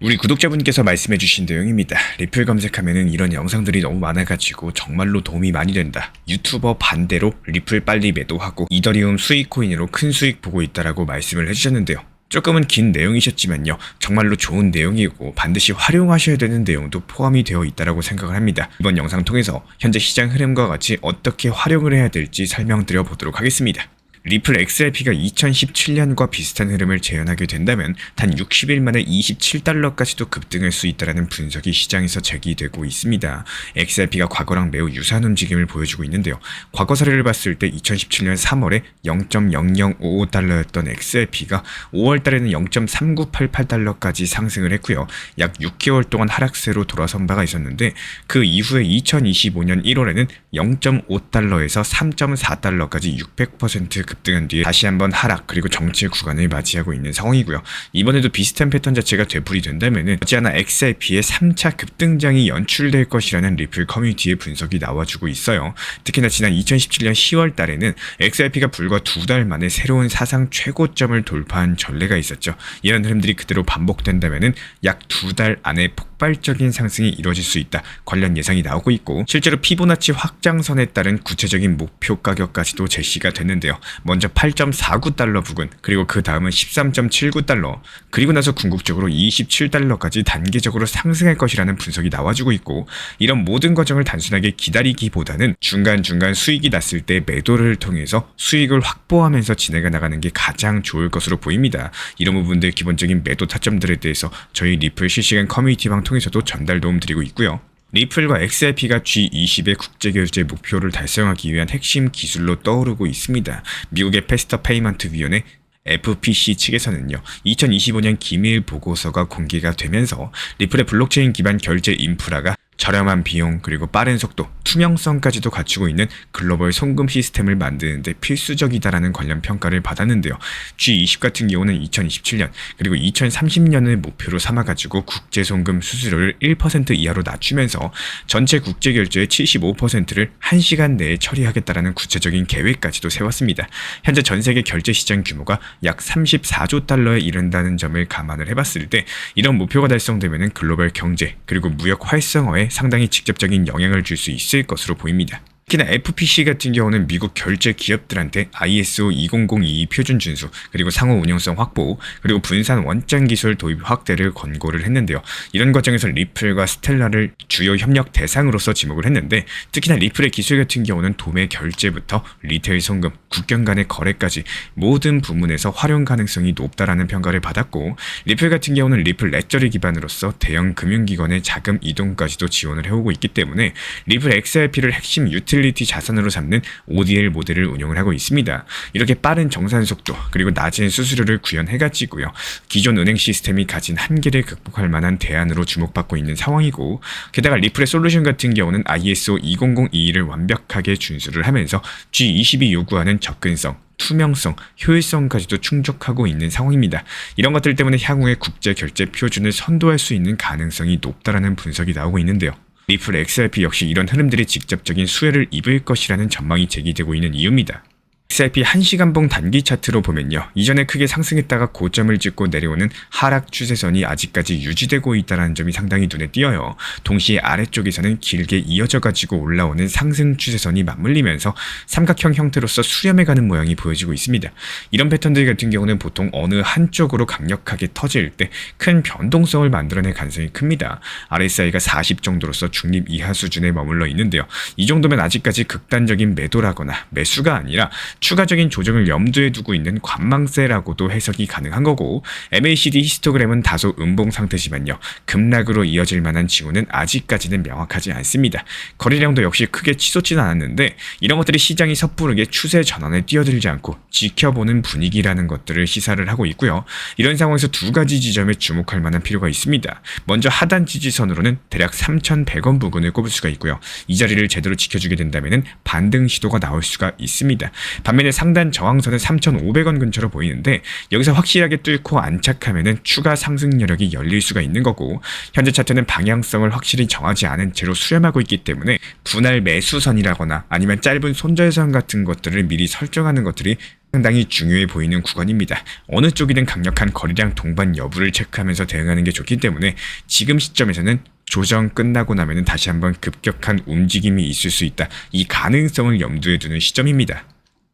우리 구독자분께서 말씀해주신 내용입니다. 리플 검색하면은 이런 영상들이 너무 많아가지고 정말로 도움이 많이 된다. 유튜버 반대로 리플 빨리 매도하고 이더리움 수익 코인으로 큰 수익 보고 있다라고 말씀을 해주셨는데요. 조금은 긴 내용이셨지만요. 정말로 좋은 내용이고 반드시 활용하셔야 되는 내용도 포함이 되어 있다라고 생각을 합니다. 이번 영상 통해서 현재 시장 흐름과 같이 어떻게 활용을 해야 될지 설명드려 보도록 하겠습니다. 리플 XRP가 2017년과 비슷한 흐름을 재현하게 된다면 단 60일 만에 27달러까지도 급등할 수 있다는 분석이 시장에서 제기되고 있습니다. XRP가 과거랑 매우 유사한 움직임을 보여주고 있는데요. 과거 사례를 봤을 때 2017년 3월에 0.0055달러였던 XRP가 5월 달에는 0.3988달러까지 상승을 했고요. 약 6개월 동안 하락세로 돌아선 바가 있었는데 그 이후에 2025년 1월에는 0.5달러에서 3.4달러까지 600%급 등한 뒤에 다시 한번 하락 그리고 정체 구간을 맞이하고 있는 상황이고요. 이번에도 비슷한 패턴 자체가 되풀이 된다면은 어찌하나 XRP의 3차 급등장이 연출될 것이라는 리플 커뮤니티의 분석이 나와주고 있어요. 특히나 지난 2017년 10월 달에는 XRP가 불과 두 달 만에 새로운 사상 최고점을 돌파한 전례가 있었죠. 이런 흐름들이 그대로 반복된다면은 약 두 달 안에 폭발적인 상승이 이루어질 수 있다. 관련 예상이 나오고 있고 실제로 피보나치 확장선에 따른 구체적인 목표 가격까지도 제시가 됐는데요. 먼저 8.49달러 부근 그리고 그 다음은 13.79달러 그리고 나서 궁극적으로 27달러까지 단계적으로 상승할 것이라는 분석이 나와주고 있고 이런 모든 과정을 단순하게 기다리기보다는 중간중간 수익이 났을 때 매도를 통해서 수익을 확보하면서 진행해 나가는 게 가장 좋을 것으로 보입니다. 이런 부분들 기본적인 매도 타점들에 대해서 저희 리플 실시간 커뮤니티방 통해서도 전달 도움 드리고 있고요. 리플과 XRP가 G20의 국제결제 목표를 달성하기 위한 핵심 기술로 떠오르고 있습니다. 미국의 패스터 페이먼트 위원회 FPC 측에서는요, 2025년 기밀 보고서가 공개가 되면서 리플의 블록체인 기반 결제 인프라가 저렴한 비용 그리고 빠른 속도, 투명성까지도 갖추고 있는 글로벌 송금 시스템을 만드는데 필수적이다라는 관련 평가를 받았는데요. G20 같은 경우는 2027년 그리고 2030년을 목표로 삼아가지고 국제 송금 수수료를 1% 이하로 낮추면서 전체 국제 결제의 75%를 1시간 내에 처리하겠다라는 구체적인 계획까지도 세웠습니다. 현재 전 세계 결제 시장 규모가 약 34조 달러에 이른다는 점을 감안을 해봤을 때 이런 목표가 달성되면 글로벌 경제 그리고 무역 활성화에 상당히 직접적인 영향을 줄 수 있을 것으로 보입니다. 특히나 FPC 같은 경우는 미국 결제 기업들한테 ISO 20022 표준 준수, 그리고 상호 운용성 확보, 그리고 분산 원장 기술 도입 확대를 권고를 했는데요. 이런 과정에서 리플과 스텔라를 주요 협력 대상으로서 지목을 했는데, 특히나 리플의 기술 같은 경우는 도매 결제부터 리테일 송금, 국경 간의 거래까지 모든 부문에서 활용 가능성이 높다라는 평가를 받았고, 리플 같은 경우는 리플 레저리 기반으로서 대형 금융기관의 자금 이동까지도 지원을 해오고 있기 때문에 리플 XRP를 핵심 유틸 유틸리티 자산으로 삼는 ODL 모델을 운영을 하고 있습니다. 이렇게 빠른 정산 속도 그리고 낮은 수수료를 구현해가지고요. 기존 은행 시스템이 가진 한계를 극복할 만한 대안으로 주목받고 있는 상황이고 게다가 리플의 솔루션 같은 경우는 ISO 20022를 완벽하게 준수를 하면서 G20이 요구하는 접근성 투명성, 효율성까지도 충족하고 있는 상황입니다. 이런 것들 때문에 향후에 국제 결제 표준을 선도할 수 있는 가능성이 높다라는 분석이 나오고 있는데요. 리플 XRP 역시 이런 흐름들이 직접적인 수혜를 입을 것이라는 전망이 제기되고 있는 이유입니다. XRP 1시간봉 단기 차트로 보면요. 이전에 크게 상승했다가 고점을 찍고 내려오는 하락 추세선이 아직까지 유지되고 있다는 점이 상당히 눈에 띄어요. 동시에 아래쪽에서는 길게 이어져 가지고 올라오는 상승 추세선이 맞물리면서 삼각형 형태로서 수렴해가는 모양이 보여지고 있습니다. 이런 패턴들 같은 경우는 보통 어느 한쪽으로 강력하게 터질 때 큰 변동성을 만들어낼 가능성이 큽니다. RSI가 40 정도로서 중립 이하 수준에 머물러 있는데요. 이 정도면 아직까지 극단적인 매도라거나 매수가 아니라 추가적인 조정을 염두에 두고 있는 관망세라고도 해석이 가능한 거고 MACD 히스토그램은 다소 음봉 상태지만요. 급락으로 이어질 만한 징후는 아직까지는 명확하지 않습니다. 거래량도 역시 크게 치솟지는 않았는데 이런 것들이 시장이 섣부르게 추세 전환에 뛰어들지 않고 지켜보는 분위기라는 것들을 시사를 하고 있고요. 이런 상황에서 두 가지 지점에 주목할 만한 필요가 있습니다. 먼저 하단 지지선으로는 대략 3,100원 부근을 꼽을 수가 있고요. 이 자리를 제대로 지켜주게 된다면 반등 시도가 나올 수가 있습니다. 반면에 상단 저항선은 3,500원 근처로 보이는데 여기서 확실하게 뚫고 안착하면은 추가 상승 여력이 열릴 수가 있는 거고 현재 차트는 방향성을 확실히 정하지 않은 채로 수렴하고 있기 때문에 분할 매수선이라거나 아니면 짧은 손절선 같은 것들을 미리 설정하는 것들이 상당히 중요해 보이는 구간입니다. 어느 쪽이든 강력한 거리량 동반 여부를 체크하면서 대응하는 게 좋기 때문에 지금 시점에서는 조정 끝나고 나면 다시 한번 급격한 움직임이 있을 수 있다. 이 가능성을 염두에 두는 시점입니다.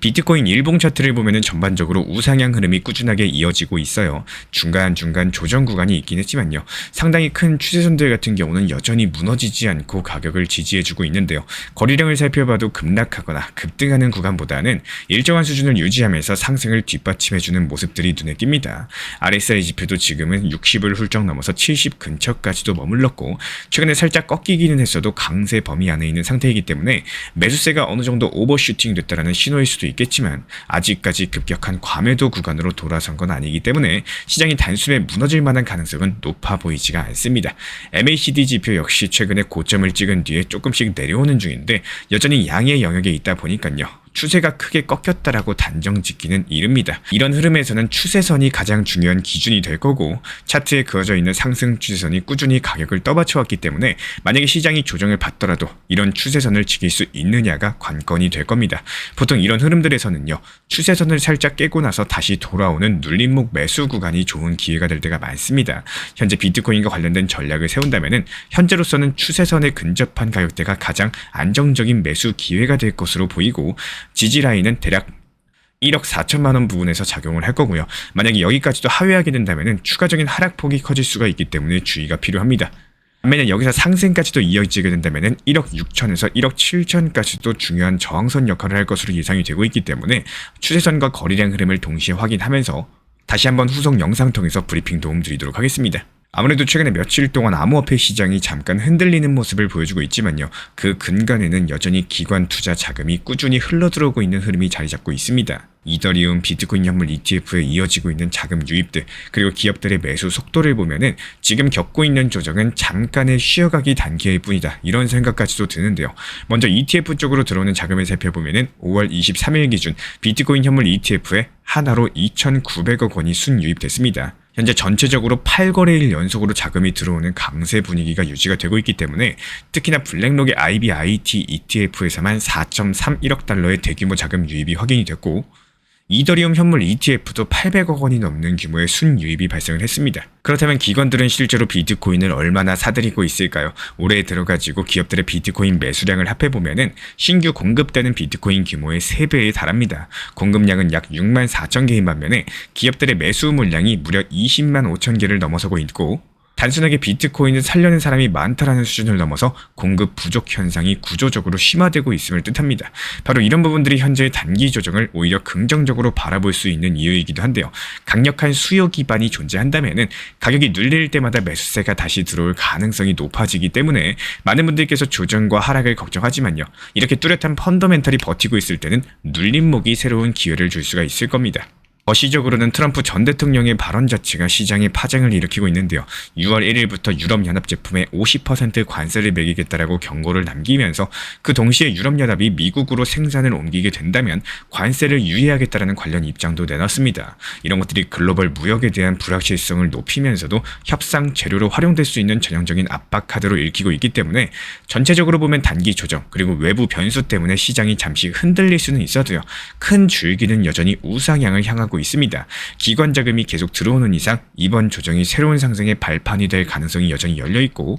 비트코인 일봉 차트를 보면 전반적으로 우상향 흐름이 꾸준하게 이어지고 있어요. 중간중간 조정 구간이 있긴 했지만요. 상당히 큰 추세선들 같은 경우는 여전히 무너지지 않고 가격을 지지해주고 있는데요. 거리량을 살펴봐도 급락하거나 급등하는 구간보다는 일정한 수준을 유지하면서 상승을 뒷받침해주는 모습들이 눈에 띕니다. RSI 지표도 지금은 60을 훌쩍 넘어서 70 근처까지도 머물렀고 최근에 살짝 꺾이기는 했어도 강세 범위 안에 있는 상태이기 때문에 매수세가 어느 정도 오버슈팅 됐다라는 신호일 수도 있겠지만 아직까지 급격한 과매도 구간으로 돌아선 건 아니기 때문에 시장이 단숨에 무너질 만한 가능성은 높아 보이지가 않습니다. MACD 지표 역시 최근에 고점을 찍은 뒤에 조금씩 내려오는 중인데 여전히 양의 영역에 있다 보니까요. 추세가 크게 꺾였다라고 단정 짓기는 이릅니다. 이런 흐름에서는 추세선이 가장 중요한 기준이 될 거고 차트에 그어져 있는 상승 추세선이 꾸준히 가격을 떠받쳐왔기 때문에 만약에 시장이 조정을 받더라도 이런 추세선을 지킬 수 있느냐가 관건이 될 겁니다. 보통 이런 흐름들에서는요. 추세선을 살짝 깨고 나서 다시 돌아오는 눌림목 매수 구간이 좋은 기회가 될 때가 많습니다. 현재 비트코인과 관련된 전략을 세운다면은 현재로서는 추세선에 근접한 가격대가 가장 안정적인 매수 기회가 될 것으로 보이고 지지 라인은 대략 1억 4천만 원 부분에서 작용을 할 거고요. 만약에 여기까지도 하회하게 된다면 추가적인 하락폭이 커질 수가 있기 때문에 주의가 필요합니다. 반면에 여기서 상승까지도 이어지게 된다면 1억 6천에서 1억 7천까지도 중요한 저항선 역할을 할 것으로 예상이 되고 있기 때문에 추세선과 거리량 흐름을 동시에 확인하면서 다시 한번 후속 영상 통해서 브리핑 도움 드리도록 하겠습니다. 아무래도 최근에 며칠 동안 암호화폐 시장이 잠깐 흔들리는 모습을 보여주고 있지만요. 그 근간에는 여전히 기관 투자 자금이 꾸준히 흘러들어오고 있는 흐름이 자리 잡고 있습니다. 이더리움, 비트코인 현물 ETF에 이어지고 있는 자금 유입들, 그리고 기업들의 매수 속도를 보면은 지금 겪고 있는 조정은 잠깐의 쉬어가기 단계일 뿐이다. 이런 생각까지도 드는데요. 먼저 ETF 쪽으로 들어오는 자금을 살펴보면은 5월 23일 기준 비트코인 현물 ETF에 하나로 2,900억 원이 순유입됐습니다. 현재 전체적으로 8거래일 연속으로 자금이 들어오는 강세 분위기가 유지가 되고 있기 때문에 특히나 블랙록의 IBIT ETF에서만 4.31억 달러의 대규모 자금 유입이 확인이 됐고 이더리움 현물 ETF도 800억 원이 넘는 규모의 순유입이 발생을 했습니다. 그렇다면 기관들은 실제로 비트코인을 얼마나 사들이고 있을까요? 올해 들어가지고 기업들의 비트코인 매수량을 합해보면은 신규 공급되는 비트코인 규모의 3배에 달합니다. 공급량은 약 6만 4천 개인 반면에 기업들의 매수 물량이 무려 20만 5천 개를 넘어서고 있고 단순하게 비트코인을 살려는 사람이 많다라는 수준을 넘어서 공급 부족 현상이 구조적으로 심화되고 있음을 뜻합니다. 바로 이런 부분들이 현재의 단기 조정을 오히려 긍정적으로 바라볼 수 있는 이유이기도 한데요. 강력한 수요 기반이 존재한다면은 가격이 눌릴 때마다 매수세가 다시 들어올 가능성이 높아지기 때문에 많은 분들께서 조정과 하락을 걱정하지만요. 이렇게 뚜렷한 펀더멘탈이 버티고 있을 때는 눌림목이 새로운 기회를 줄 수가 있을 겁니다. 거시적으로는 트럼프 전 대통령의 발언 자체가 시장에 파장을 일으키고 있는데요. 6월 1일부터 유럽연합 제품에 50% 관세를 매기겠다라고 경고를 남기면서 그 동시에 유럽연합이 미국으로 생산을 옮기게 된다면 관세를 유예하겠다라는 관련 입장도 내놨습니다. 이런 것들이 글로벌 무역에 대한 불확실성을 높이면서도 협상 재료로 활용될 수 있는 전형적인 압박 카드로 읽히고 있기 때문에 전체적으로 보면 단기 조정 그리고 외부 변수 때문에 시장이 잠시 흔들릴 수는 있어도요. 큰 줄기는 여전히 우상향을 향하고 있습니다. 기관 자금이 계속 들어오는 이상 이번 조정이 새로운 상승의 발판이 될 가능성이 여전히 열려 있고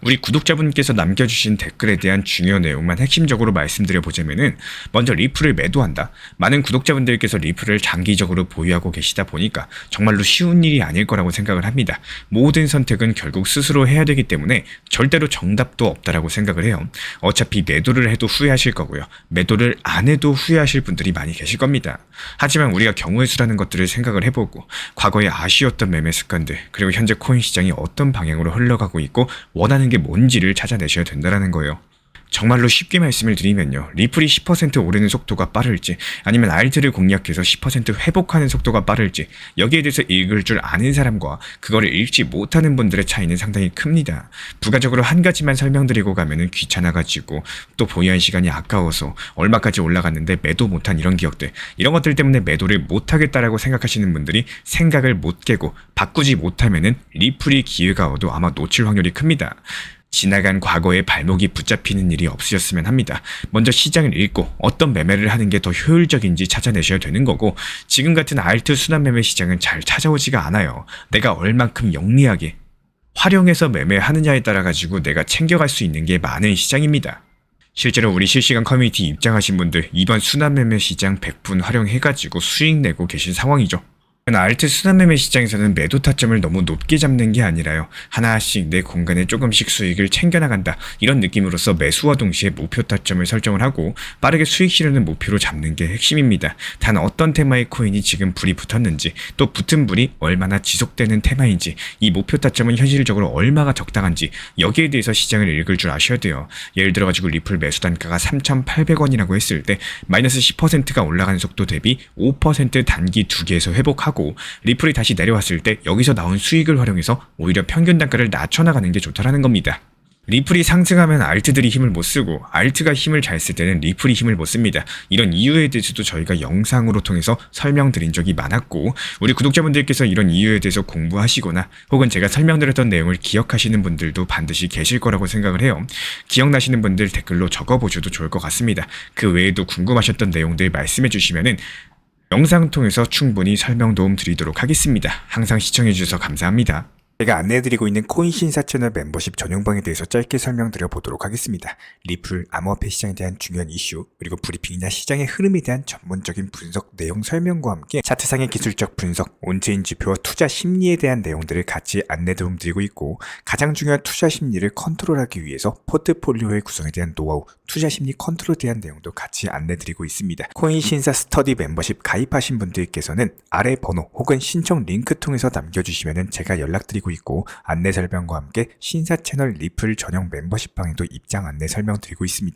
우리 구독자분께서 남겨주신 댓글에 대한 중요 내용만 핵심적으로 말씀드려 보자면은 먼저 리플을 매도한다. 많은 구독자분들께서 리플을 장기적으로 보유하고 계시다 보니까 정말로 쉬운 일이 아닐 거라고 생각을 합니다. 모든 선택은 결국 스스로 해야 되기 때문에 절대로 정답도 없다라고 생각을 해요. 어차피 매도를 해도 후회하실 거고요. 매도를 안 해도 후회하실 분들이 많이 계실 겁니다. 하지만 우리가 경우의 수라는 것들을 생각을 해보고 과거에 아쉬웠던 매매 습관들 그리고 현재 코인 시장이 어떤 방향으로 흘러가고 있고 원 하는 게 뭔지를 찾아내셔야 된다는 거예요. 정말로 쉽게 말씀을 드리면요. 리플이 10% 오르는 속도가 빠를지 아니면 알트를 공략해서 10% 회복하는 속도가 빠를지 여기에 대해서 읽을 줄 아는 사람과 그거를 읽지 못하는 분들의 차이는 상당히 큽니다. 부가적으로 한 가지만 설명드리고 가면은 귀찮아가지고 또 보유한 시간이 아까워서 얼마까지 올라갔는데 매도 못한 이런 기억들 이런 것들 때문에 매도를 못하겠다라고 생각하시는 분들이 생각을 못 깨고 바꾸지 못하면은 리플이 기회가 와도 아마 놓칠 확률이 큽니다. 지나간 과거에 발목이 붙잡히는 일이 없으셨으면 합니다. 먼저 시장을 읽고 어떤 매매를 하는 게 더 효율적인지 찾아내셔야 되는 거고 지금 같은 알트 순환 매매 시장은 잘 찾아오지가 않아요. 내가 얼만큼 영리하게 활용해서 매매하느냐에 따라 가지고 내가 챙겨갈 수 있는 게 많은 시장입니다. 실제로 우리 실시간 커뮤니티 입장하신 분들 이번 순환 매매 시장 100분 활용해가지고 수익 내고 계신 상황이죠. 알트 순환매매 시장에서는 매도 타점을 너무 높게 잡는 게 아니라요. 하나씩 내 공간에 조금씩 수익을 챙겨나간다. 이런 느낌으로써 매수와 동시에 목표 타점을 설정을 하고 빠르게 수익 실현을 목표로 잡는 게 핵심입니다. 단 어떤 테마의 코인이 지금 불이 붙었는지 또 붙은 불이 얼마나 지속되는 테마인지 이 목표 타점은 현실적으로 얼마가 적당한지 여기에 대해서 시장을 읽을 줄 아셔야 돼요. 예를 들어가지고 리플 매수 단가가 3,800원이라고 했을 때 마이너스 10%가 올라가는 속도 대비 5% 단기 두 개에서 회복하고 하고 리플이 다시 내려왔을 때 여기서 나온 수익을 활용해서 오히려 평균 단가를 낮춰나가는 게 좋다라는 겁니다. 리플이 상승하면 알트들이 힘을 못 쓰고 알트가 힘을 잘 쓸 때는 리플이 힘을 못 씁니다. 이런 이유에 대해서도 저희가 영상으로 통해서 설명드린 적이 많았고 우리 구독자분들께서 이런 이유에 대해서 공부하시거나 혹은 제가 설명드렸던 내용을 기억하시는 분들도 반드시 계실 거라고 생각을 해요. 기억나시는 분들 댓글로 적어보셔도 좋을 것 같습니다. 그 외에도 궁금하셨던 내용들 말씀해 주시면은 영상 통해서 충분히 설명 도움 드리도록 하겠습니다. 항상 시청해주셔서 감사합니다. 제가 안내해드리고 있는 코인 신사 채널 멤버십 전용방에 대해서 짧게 설명드려 보도록 하겠습니다. 리플, 암호화폐 시장에 대한 중요한 이슈, 그리고 브리핑이나 시장의 흐름에 대한 전문적인 분석 내용 설명과 함께 차트상의 기술적 분석, 온체인 지표와 투자 심리에 대한 내용들을 같이 안내 도움 드리고 있고 가장 중요한 투자 심리를 컨트롤하기 위해서 포트폴리오의 구성에 대한 노하우, 투자 심리 컨트롤에 대한 내용도 같이 안내 드리고 있습니다. 코인 신사 스터디 멤버십 가입하신 분들께서는 아래 번호 혹은 신청 링크 통해서 남겨주시면 제가 연락 드리고 있고 안내 설명과 함께 신사 채널 리플 전용 멤버십 방에도 입장 안내 설명 드리고 있습니다.